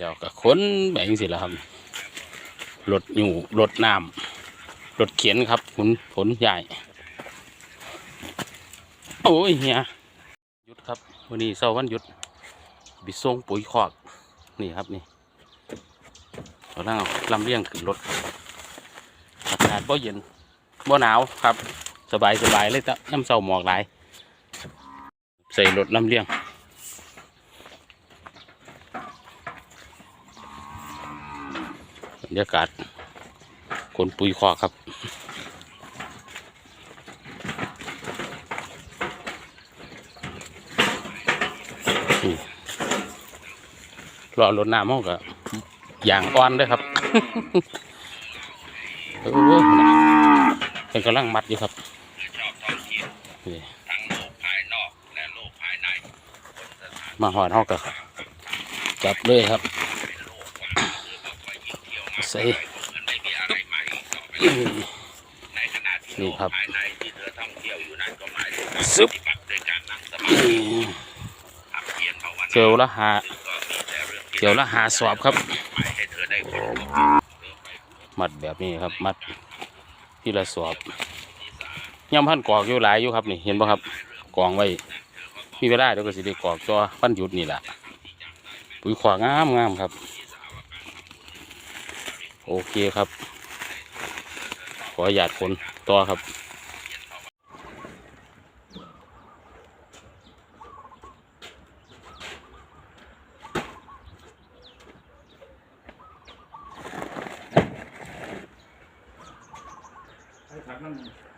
แล้วก็ขนแบบนี้สิละครับรถอยู่รถน้ำรถเข็นครับขนขนใหญ่ โอ้ยเฮียหยุดครับวันนี้เสาร์วันหยุด บิส่งปุ๋ยคอกนี่ครับนี่เรานั่งลำเลียงขึ้นรถอากาศบ่เย็นบ่หนาวครับ สบายสบายเลยจ้ะน้ำเสาหมอกหลาย ใส่รถลำเลียง บรรยากาศคนปุยคอกครับนี่รอรถน้ำห้องกับอย่างอ่อนเด้วยครับเออเป็นกำลังมัดอยู่ครับชอบท่องเที่ยวนี่ทั้งโลกภายนอกและโลกภายในบนสถานมาหอดห้องกับจับเลยครับ ใส่มันไม่มีอะไรใหม่อีกต่อไปอื้อในขณะที่นี่โลกครับภายในที่เธอท่องเที่ยวอยู่นั้นก็หมายถึงการซึบปฏิบัติโดยการนั่งสมาอื้ธิอทำเพียรภาวนาเที่ยวละหาซึ่งก็มีแต่เรื่องที่เที่ยวละหาสอบครับหมายให้เธอได้พบมัดแบบนี้ครับ มัดที่ละสอบย่ำพันกอกอยู่หลายอยู่ครับนี่เห็นป่ะครับกองไว้มีเวลาเดี๋ยวก็สิได้กอกตัวพันหยุดนี่แหละปุ๋ยขวางงามงามครับ โอเคครับ ขอหยาดคนต่อครับให้ถักน้ำ